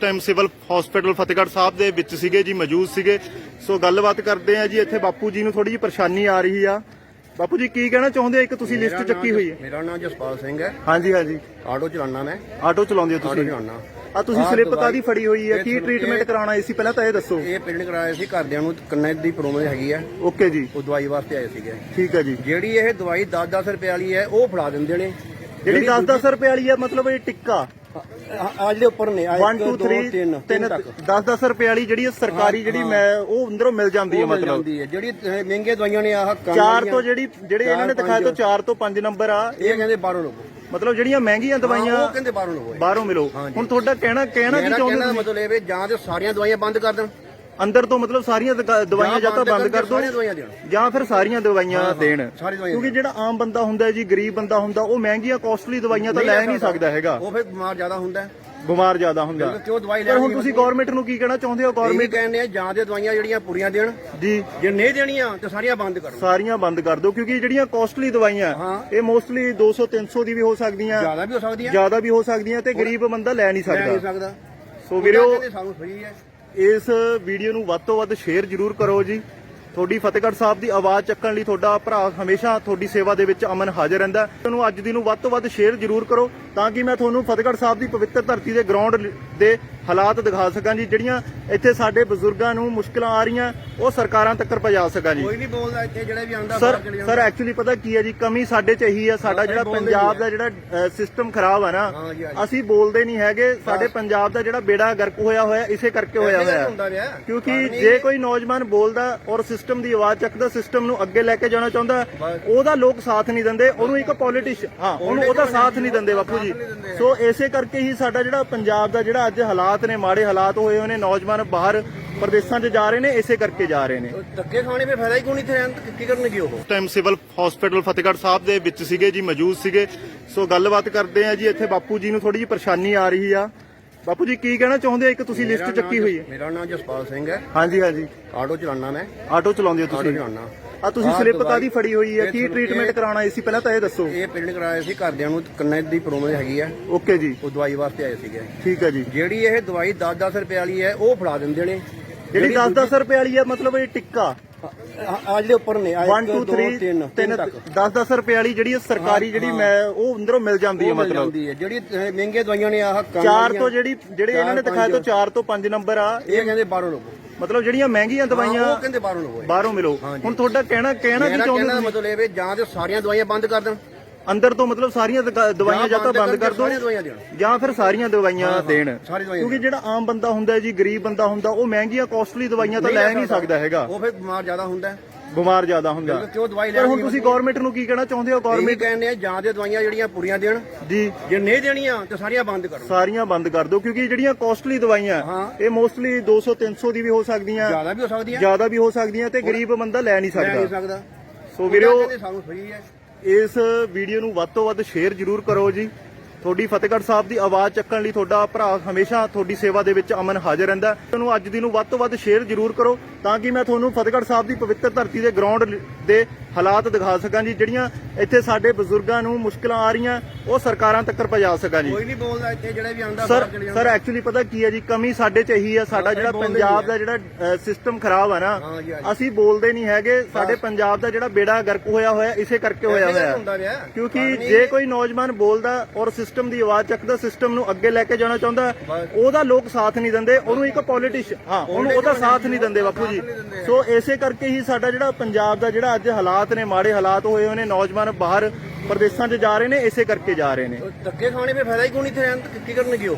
Time civil hospital Fatehgarh Sahib ਦੇ ਵਿੱਚ ਸੀਗੇ ਜੀ ਮੌਜੂਦ ਸੀਗੇ। ਸੋ ਗੱਲਬਾਤ ਕਰਦੇ ਆ ਜੀ ਇੱਥੇ ਬਾਪੂ ਜੀ ਨੂੰ ਥੋੜੀ ਜਿਹੀ ਪਰੇਸ਼ਾਨੀ ਆ ਰਹੀ ਆ। ਬਾਪੂ ਜੀ ਕੀ ਕਹਿਣਾ ਚਾਹੁੰਦੇ ਆ ਇੱਕ ਤੁਸੀਂ ਲਿਸਟ ਚੱਕੀ ਹੋਈ ਹੈ। ਮੇਰਾ ਨਾਮ ਜਸਪਾਲ ਸਿੰਘ ਹੈ। ਹਾਂਜੀ ਹਾਂਜੀ। ਆਟੋ ਚਲਾਉਣਾ ਮੈਂ। ਆਟੋ ਚਲਾਉਂਦੇ ਹੋ ਆਟੋ ਤੁਸੀਂ ਚਲਾਉਣਾ। ਆ ਤੁਸੀਂ ਆਹ ਸਲਿੱਪ ਕਾਦੀ ਫੜੀ ਹੋਈ ਹੈ। ਇਹ ਕੀ ਤੁਹਾਨੂੰ- ਟ੍ਰੀਟਮੈਂਟ ਇਹ- ਕਰਾਉਣਾ ਸੀ? ਪਹਿਲਾਂ ਤਾਂ ਇਹ ਦੱਸੋ। ਇਹ ਪਿੰਡ ਕਰਾਇਆ ਸੀ ਘਰਦਿਆਂ ਨੂੰ ਕੰਨਾਂ ਦੀ ਪ੍ਰੋਬਲਮ ਹੈਗੀ ਆ ਓਕੇ ਜੀ। ਉਹ ਦਵਾਈ ਵਾਸਤੇ ਆਏ ਸੀਗੇ। ਠੀਕ ਹੈ ਜੀ। ਜਿਹੜੀ ਇਹ ਦਵਾਈ 10-10 ਰੁਪਏ ਵਾਲੀ ਹੈ ਉਹ ਫੜਾ ਦਿੰਦੇ ਨੇ। ਜਿਹੜੀ 10-10 ਰੁਪਏ ਵਾਲੀ ਆ ਮਤਲਬ ਇਹ ਟਿੱਕਾ। ਆ ਜਿਹੜੇ ਉੱਪਰ ਨੇ 1 2 3 ਤਿੰਨ 3 ਤੱਕ। 10-10 ਰੁਪਏ ਵਾਲੀ ਜਿਹੜੀ ਸਰਕਾਰੀ ਜਿਹੜੀ ਮੈਂ ਉਹ ਅੰਦਰੋਂ ਮਿਲ ਜਾਂਦੀ ਹੈ ਮਤਲਬ। ਜਿਹੜੀ ਅਹ, ਮਹਿੰਗੀਆਂ ਦਵਾਈਆਂ ਨੇ ਆਹ ਚਾਰ ਤੋਂ ਜਿਹੜੀ ਜਿਹੜੇ ਇਹਨਾਂ ਨੇ ਚਾਰ, ਦਿਖਾਇਆ ਤੋਂ ਪੰਜ। 4 ਤੋਂ 5 ਨੰਬਰ ਆ ਇਹ ਕਹਿੰਦੇ ਬਾਹਰੋਂ ਲਵੋ ਮਤਲਬ ਜਿਹੜੀਆਂ ਮਹਿੰਗੀਆਂ ਦਵਾਈਆਂ ਉਹ ਕਹਿੰਦੇ ਬਾਹਰੋਂ ਲਵੋ ਬਾਹਰੋਂ ਮਿਲੋ। ਹੁਣ ਤੁਹਾਡਾ ਕਹਿਣਾ ਕਹਿਣਾ ਕੀ ਚਾਹੁੰਦੇ ਮਤਲਬ ਇਹ ਜਾਂ ਤੇ ਸਾਰੀਆਂ ਦਵਾਈਆਂ ਬੰਦ ਕਰ ਦੇਣ। ਅੰਦਰ ਤੋਂ ਮਤਲਬ ਸਾਰੀਆਂ ਦਗਾ- ਦਵਾਈਆਂ ਜਾਂ ਤਾਂ ਬੰਦ ਕਰ ਸਾਰੀਆਂ ਦਿਓ ਦਵਾਈਆਂ ਦੇਣ। ਜਾਂ ਫਿਰ ਸਾਰੀਆਂ ਦਵਾਈਆਂ ਦੇਣ। ਸਾਰੀ ਦਵਾਈਆਂ ਕਿਉਂਕਿ ਜਿਹੜਾ ਆਮ ਬੰਦਾ ਹੁੰਦਾ ਹੈ ਜੀ ਗਰੀਬ ਬੰਦਾ ਹੁੰਦਾ ਉਹ ਮਹਿੰਗੀਆਂ ਕਾਸਟਲੀ ਦਵਾਈਆਂ ਤਾਂ ਲੈ ਨਹੀਂ ਸਕਦਾ ਹੈਗਾ। ਉਹ ਫਿਰ ਬਿਮਾਰ ਜ਼ਿਆਦਾ ਹੁੰਦਾ ਹੈ। ਬਿਮਾਰ ਜ਼ਿਆਦਾ ਹੁੰਦਾ। ਕਿਉਂ ਦਵਾਈ ਪਰ ਹੁਣ ਲੈਣੀ ਤੁਸੀਂ ਗਵਰਨਮੈਂਟ ਨੂੰ ਕੀ ਕਹਿਣਾ ਚਾਹੁੰਦੇ ਹੋ? ਗਵਰਨਮੈਂਟ ਗਵਰਨਮੈਂਟ ਕਹਿੰਦੇ ਆ ਜਾਂ ਤੇ ਦਵਾਈਆਂ ਜਿਹੜੀਆਂ ਪੂਰੀਆਂ ਦੇਣ ਜੀ। ਜੇ ਨਹੀਂ ਦੇਣੀਆਂ ਤੇ ਸਾਰੀਆਂ ਬੰਦ ਕਰੋ। ਸਾਰੀਆਂ ਬੰਦ ਕਰ ਦਿਓ ਕਿਉਂਕਿ ਜਿਹੜੀਆਂ ਕਾਸਟਲੀ ਦਵਾਈਆਂ ਹਾਂ। ਇਹ ਮੋਸਟਲੀ 200 300 ਦੀ ਵੀ ਹੋ ਸਕਦੀਆਂ। ਜ਼ਿਆਦਾ ਵੀ ਹੋ ਸਕਦੀ ਹੈ ਜ਼ਿਆਦਾ ਵੀ ਹੋ ਸਕਦੀਆਂ ਤੇ ਗਰੀਬ ਬੰਦਾ ਲੈ ਨਹੀਂ ਲੈ ਨਹੀਂ ਸਕਦਾ। ਸਕਦਾ। ਸੋ ਵੀਰੋ ਸਾਨੂੰ ਫ੍ਰੀ ਹੈ। ਇਸ ਵੀਡੀਓ ਨੂੰ ਵੱਧ ਤੋਂ ਵੱਧ ਸ਼ੇਅਰ ਜ਼ਰੂਰ ਕਰੋ ਜੀ। ਤੁਹਾਡੀ ਫਤਿਹਗੜ੍ਹ ਸਾਹਿਬ ਦੀ ਆਵਾਜ਼ ਚੱਕਣ ਲਈ ਤੁਹਾਡਾ ਭਰਾ ਹਮੇਸ਼ਾ ਤੁਹਾਡੀ ਸੇਵਾ ਦੇ ਵਿੱਚ ਅਮਨ ਹਾਜ਼ਰ ਰਹਿੰਦਾ ਤੁਹਾਨੂੰ ਅੱਜ ਦੀ ਨੂੰ ਵੱਧ ਤੋਂ ਵੱਧ ਸ਼ੇਅਰ ਜ਼ਰੂਰ ਕਰੋ ਤਾਂ ਕਿ ਮੈਂ ਤੁਹਾਨੂੰ ਫਤਿਹਗੜ੍ਹ ਸਾਹਿਬ ਦੀ ਪਵਿੱਤਰ ਧਰਤੀ ਦੇ ਗਰਾਊਂਡ ਦੇ ਹਾਲਾਤ ਦਿਖਾ ਸਕਾਂ ਜੀ ਜਿਹੜੀਆਂ ਇੱਥੇ ਸਾਡੇ ਬਜ਼ੁਰਗਾਂ ਨੂੰ ਮੁਸ਼ਕਲਾਂ ਆ ਰਹੀਆਂ ਉਹ ਸਰਕਾਰਾਂ ਤੱਕ ਪਹੁੰਚਾ ਸਕਾਂ ਜੀ। ਕੋਈ ਨਹੀਂ ਬੋਲਦਾ ਇੱਥੇ ਜਿਹੜੇ ਵੀ ਆਂਦਾ ਸਰ ਸਰ ਐਕਚੁਅਲੀ ਪਤਾ ਕੀ ਹੈ ਜੀ ਕਮੀ ਸਾਡੇ ਚ ਇਹੀ ਹੈ ਸਾਡਾ ਜਿਹੜਾ ਪੰਜਾਬ ਦਾ ਜਿਹੜਾ ਸਿਸਟਮ ਖਰਾਬ ਆ ਨਾ। ਅਸੀਂ ਬੋਲਦੇ ਨਹੀਂ ਹੈਗੇ ਸਾਡੇ ਪੰਜਾਬ ਦਾ ਜਿਹੜਾ ਬੇੜਾ ਗਰਕ ਹੋਇਆ ਹੋਇਆ ਇਸੇ ਕਰਕੇ ਹੋਇਆ ਹੋਇਆ। ਕਿਉਂਕਿ ਜੇ ਕੋਈ ਨੌਜਵਾਨ ਬੋਲਦਾ ਔਰ ਸਿਸਟਮ ਦੀ ਆਵਾਜ਼ ਚੱਕਦਾ ਸਿਸਟਮ ਨੂੰ ਅੱਗੇ ਲੈ ਕੇ ਜਾਣਾ ਚਾਹੁੰਦਾ ਉਹਦਾ ਲੋਕ ਸਾਥ ਨਹੀਂ ਦਿੰਦੇ ਉਹਨੂੰ ਇੱਕ ਪੋਲੀਟਿਸ਼ ਹਾਂ ਉਹਨੂੰ ਉਹਦਾ ਸਾਥ ਨਹੀਂ ਦਿੰਦੇ ਬਾਪੂ ਜੀ। ਸੋ ਇਸੇ ਕਰਕੇ ਹੀ ਸਾਡਾ ਜਿਹੜਾ ਪੰਜਾਬ ਦਾ ਜਿਹੜਾ ਅੱਜ ਹਾਲਾਤ ਨੇ ਮਾੜੇ ਹਾਲਾਤ ਹੋਏ ਹੋਏ ਨੇ ਨੌਜਵਾਨ ਬਾਹਰ ਪ੍ਰਦੇਸ਼ਾਂ 'ਚ ਜਾ ਰਹੇ ਨੇ ਇਸੇ ਕਰਕੇ ਜਾ ਰਹੇ ਨੇ। ਧੱਕੇ ਖਾਣੇ ਫੇ ਫਾਇਦਾ ਹੀ ਕੋਈ ਨਹੀਂ ਇੱਥੇ ਰਹਿਣ ਕੀ ਕਰਨਗੇ ਉਹ? Time civil hospital Fatehgarh Sahib ਦੇ ਵਿੱਚ ਸੀਗੇ ਜੀ ਮੌਜੂਦ ਸੀਗੇ। ਸੋ ਗੱਲਬਾਤ ਕਰਦੇ ਆ ਜੀ ਇੱਥੇ ਬਾਪੂ ਜੀ ਨੂੰ ਥੋੜੀ ਜਿਹੀ ਪਰੇਸ਼ਾਨੀ ਆ ਰਹੀ ਆ। ਬਾਪੂ ਜੀ ਕੀ ਕਹਿਣਾ ਚਾਹੁੰਦੇ ਆ ਇੱਕ ਤੁਸੀਂ ਲਿਸਟ ਚੱਕੀ ਹੋਈ ਹੈ। ਮੇਰਾ ਨਾਮ ਜਸਪਾਲ ਸਿੰਘ ਹੈ। ਹਾਂਜੀ ਹਾਂਜੀ। ਆਟੋ ਚਲਾਉਣਾ ਮੈਂ। ਆਟੋ ਚਲਾਉਂਦੇ ਹੋ ਆਟੋ ਤੁਸੀਂ ਚਲਾਉਣਾ। ਆ ਤੁਸੀਂ ਆਹ ਸਲਿੱਪ ਦਵਾਈ- ਕਾਦੀ ਫੜੀ ਹੋਈ ਹੈ ਇਹ ਕੀ ਤੁਹਾਨੂੰ- ਟ੍ਰੀਟਮੈਂਟ ਇਹ- ਕਰਾਉਣਾ ਸੀ? ਪਹਿਲਾਂ ਤਾਂ ਇਹ ਦੱਸੋ। ਇਹ ਪਿੰਡ ਕਰਾਇਆ ਸੀ ਘਰਦਿਆਂ ਨੂੰ ਕੰਨਾਂ ਦੀ ਪ੍ਰੋਬਲਮ ਹੈਗੀ ਆ। ਓਕੇ ਜੀ। ਉਹ ਦਵਾਈ ਵਾਸਤੇ ਆਏ ਸੀਗੇ। ਠੀਕ ਹੈ ਜੀ। ਜਿਹੜੀ ਇਹ ਦਵਾਈ 10-10 ਰੁਪਏ ਵਾਲੀ ਹੈ ਉਹ ਫੜਾ ਦਿੰਦੇ ਨੇ। ਜਿਹੜੀ 10-10 ਰੁਪਏ ਵਾਲੀ ਆ ਮਤਲਬ ਇਹ ਟਿੱਕਾ। ਆ ਜਿਹੜੇ ਉੱਪਰ ਨੇ 1 2 3 ਤਿੰਨ ਤੱਕ। 10-10 ਰੁਪਏ ਵਾਲੀ ਜਿਹੜੀ ਇਹ ਸਰਕਾਰੀ ਜਿਹੜੀ ਮੈਂ ਉਹ ਅੰਦਰੋਂ ਮਿਲ ਜਾਂਦੀ ਹੈ ਮਤਲਬ। ਹੈ ਜਿਹੜੀ ਮਹਿੰਗੀਆਂ ਦਵਾਈਆਂ ਨੇ ਆਹ ਚਾਰ ਤੋਂ ਜਿਹੜੀ ਜਿਹੜੇ ਇਹਨਾਂ ਨੇ ਚਾਰ, ਦਿਖਾਇਆ ਤੋਂ ਪੰਜ। 4 ਤੋਂ 5 ਨੰਬਰ ਆ। ਇਹ ਕਹਿੰਦੇ ਬਾਹਰੋਂ ਲਵੋ ਮਤਲਬ ਜਿਹੜੀਆਂ ਮਹਿੰਗੀਆਂ ਦਵਾਈਆਂ ਉਹ ਕਹਿੰਦੇ ਬਾਹਰੋਂ ਲਵੋ ਬਾਹਰੋਂ ਮਿਲੋ। ਹੁਣ ਤੁਹਾਡਾ ਕਹਿਣਾ ਕਹਿਣਾ ਕੀ ਚਾਹੁੰਦੇ ਦਾ ਤੁਸੀਂ? ਮਤਲਬ ਇਹ ਵੀ ਜਾਂ ਤੇ ਸਾਰੀਆਂ ਦਵਾਈਆਂ ਬੰਦ ਕਰ ਦੇਣ। ਅੰਦਰ ਤੋਂ ਮਤਲਬ ਸਾਰੀਆਂ ਦਵਾਈਆਂ ਜਾਂ ਤਾਂ ਬੰਦ ਕਰ ਦੇਣ। ਜਾਂ ਫਿਰ ਸਾਰੀਆਂ ਦਵਾਈਆਂ ਦੇਣ। ਕਿਉਂਕਿ ਜਿਹੜਾ ਆਮ ਬੰਦਾ ਹੁੰਦਾ ਹੈ ਜੀ ਗਰੀਬ ਬੰਦਾ ਹੁੰਦਾ ਉਹ ਮਹਿੰਗੀਆਂ ਕਾਸਟਲੀ ਦਵਾਈਆਂ ਤਾਂ ਲੈ ਨਹੀਂ ਸਕਦਾ ਹੈਗਾ। ਉਹ ਫਿਰ ਬਿਮਾਰ ਜ਼ਿਆਦਾ ਹੁੰਦਾ ਹੈ। ਬਿਮਾਰ ਜ਼ਿਆਦਾ ਹੁੰਦਾ। ਕਿਉਂ ਦਵਾਈ ਪਰ ਹੁਣ ਤੁਸੀਂ ਗਵਰਨਮੈਂਟ ਨੂੰ ਕੀ ਕਹਿਣਾ ਚਾਹੁੰਦੇ ਹੋ? ਗਵਰਨਮੈਂਟ ਕਹਿੰਦੇ ਆ ਜਾਂ ਤੇ ਦਵਾਈਆਂ ਜਿਹੜੀਆਂ ਪੂਰੀਆਂ ਦੇਣ ਜੀ। ਜੇ ਨਹੀਂ ਦੇਣੀਆਂ ਤੇ ਸਾਰੀਆਂ ਬੰਦ ਕਰੋ। ਸਾਰੀਆਂ ਬੰਦ ਕਰ ਦਿਓ ਕਿਉਂਕਿ ਜਿਹੜੀਆਂ ਕਾਸਟਲੀ ਦਵਾਈਆਂ। ਇਹ ਮੋਸਟਲੀ 200 300 ਦੀ ਵੀ ਹੋ ਸਕਦੀਆਂ। ਜ਼ਿਆਦਾ ਵੀ ਹੋ ਸਕਦੀਆਂ। ਜ਼ਿਆਦਾ ਵੀ ਹੋ ਸਕਦੀਆਂ ਤੇ ਗਰੀਬ ਬੰਦਾ ਲੈ ਨਹੀਂ ਲੈ ਨਹੀਂ ਸਕਦਾ। ਸੋ ਵੀਰੋ ਇਸ ਵੀਡੀਓ ਨੂੰ ਵੱਧ ਤੋਂ ਵੱਧ ਸ਼ੇਅਰ ਜ਼ਰੂਰ ਕਰੋ ਜੀ। ਤੁਹਾਡੀ ਫਤਿਹਗੜ੍ਹ ਸਾਹਿਬ ਦੀ ਆਵਾਜ਼ ਚੱਕਣ ਲਈ ਤੁਹਾਡਾ ਭਰਾ ਹਮੇਸ਼ਾ ਤੁਹਾਡੀ ਸੇਵਾ ਦੇ ਵਿੱਚ ਅਮਨ ਹਾਜ਼ਰ ਰਹਿੰਦਾ। ਤੁਹਾਨੂੰ ਅੱਜ ਦੀ ਨੂੰ ਵੱਧ ਤੋਂ ਵੱਧ ਸ਼ੇਅਰ ਜ਼ਰੂਰ ਕਰੋ। ਤਾਂ ਕਿ ਮੈਂ ਤੁਹਾਨੂੰ ਫਤਿਹਗੜ੍ਹ ਸਾਹਿਬ ਦੀ ਪਵਿੱਤਰ ਧਰਤੀ ਦੇ ਗਰਾਊਂਡ ਦੇ ਹਾਲਾਤ ਦਿਖਾ ਸਕਾਂ ਜੀ ਜਿਹੜੀਆਂ ਇੱਥੇ ਸਾਡੇ ਬਜ਼ੁਰਗਾਂ ਨੂੰ ਮੁਸ਼ਕਲਾਂ ਆ ਰਹੀਆਂ ਉਹ ਸਰਕਾਰਾਂ ਤੱਕ ਪਹੁੰਚਾ ਸਕਾਂ ਜੀ। ਕੋਈ ਨਹੀਂ ਬੋਲਦਾ ਇੱਥੇ ਜਿਹੜੇ ਵੀ ਆਂਦਾ ਸਰ ਸਰ ਐਕਚੁਅਲੀ ਪਤਾ ਕੀ ਹੈ ਜੀ ਕਮੀ ਸਾਡੇ ਚ ਇਹੀ ਹੈ ਸਾਡਾ ਜਿਹੜਾ ਪੰਜਾਬ ਦਾ ਜਿਹੜਾ ਸਿਸਟਮ ਖਰਾਬ ਨਾ ਹਾਂ ਜੀ। ਅਸੀਂ ਬੋਲਦੇ ਨਹੀਂ ਹੈਗੇ ਸਾਡੇ ਪੰਜਾਬ ਦਾ ਜਿਹੜਾ ਬੇੜਾ ਗਰਕ ਹੋਇਆ ਹੋਇਆ ਇਸੇ ਕਰਕੇ ਹੋਇਆ ਹੋਇਆ। ਕਿਉਂਕਿ ਜੇ ਕੋਈ ਨੌਜਵਾਨ ਬੋਲਦਾ ਔਰ ਸਿਸਟਮ ਦੀ ਆਵਾਜ਼ ਚੱਕਦਾ ਸਿਸਟਮ ਨੂੰ ਅੱਗੇ ਲੈ ਕੇ ਜਾਣਾ ਚਾਹੁੰਦਾ ਉਹਦਾ ਲੋਕ ਸਾਥ ਨਹੀਂ ਦਿੰਦੇ ਉਹਨੂੰ ਇੱਕ ਪੋਲੀਟਿਸ਼ ਹਾਂ ਉਹਨੂੰ ਉਹਦਾ ਸਾਥ ਨਹੀਂ ਦਿੰਦੇ ਬਾਪੂ ਜੀ। ਸੋ ਇਸੇ ਕਰਕੇ ਹੀ ਸਾਡਾ ਜਿਹੜਾ ਪੰਜਾਬ ਦਾ ਜਿਹੜਾ ਅੱਜ ਹਾਲਾਤ ਨੇ, ਮਾੜੇ ਹਾਲਾਤ ਹੋਏ ਹੋਏ ਨੇ, ਨੌਜਵਾਨ ਬਾਹਰ ਪ੍ਰਦੇਸ਼ਾਂ 'ਚ ਜਾ ਰਹੇ ਨੇ, ਇਸੇ ਕਰਕੇ ਜਾ ਰਹੇ ਨੇ। ਧੱਕੇ ਖਾਣੇ ਫੇ ਫਾਇਦਾ ਹੀ ਕੋਈ ਨਹੀਂ ਇੱਥੇ ਰਹਿਣ? ਕੀ ਕਰਨਗੇ ਉਹ?